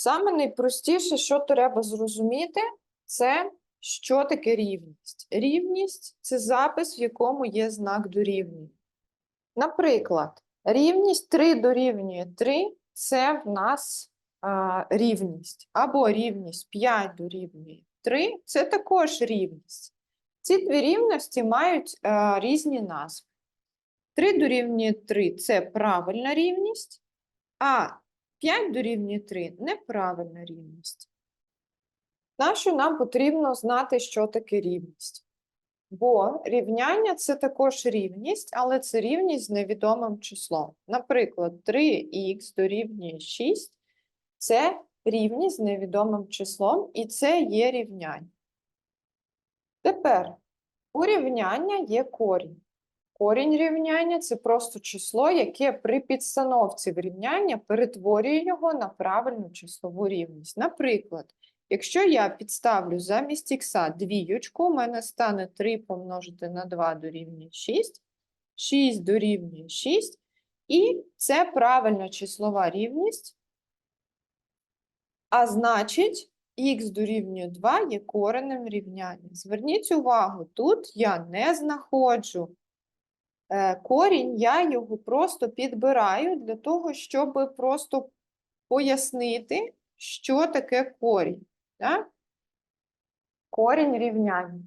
Саме найпростіше, що треба зрозуміти, це що таке рівність. Рівність це запис, в якому є знак дорівнює. Наприклад, рівність 3 дорівнює 3 це в нас а, рівність. Або рівність 5 дорівнює 3 це також рівність. Ці дві рівності мають а, різні назви. 3 дорівнює 3 це правильна рівність, а 5 дорівнює 3 неправильна рівність. Нащо нам потрібно знати, що таке рівність? Бо рівняння це також рівність, але це рівність з невідомим числом. Наприклад, 3х дорівнює 6 це рівність з невідомим числом, і це є рівняння. Тепер у рівняння є корінь. Корінь рівняння це просто число, яке при підстановці в рівняння перетворює його на правильну числову рівність. Наприклад, якщо я підставлю замість х двіючку, у мене стане 3 помножити на 2 дорівнює 6, 6 дорівнює 6, і це правильна числова рівність, а значить, х дорівнює 2 є коренем рівняння. Зверніть увагу, тут я не знаходжу корінь, я його просто підбираю для того, щоб просто пояснити, що таке корінь. Так? Корінь рівняння.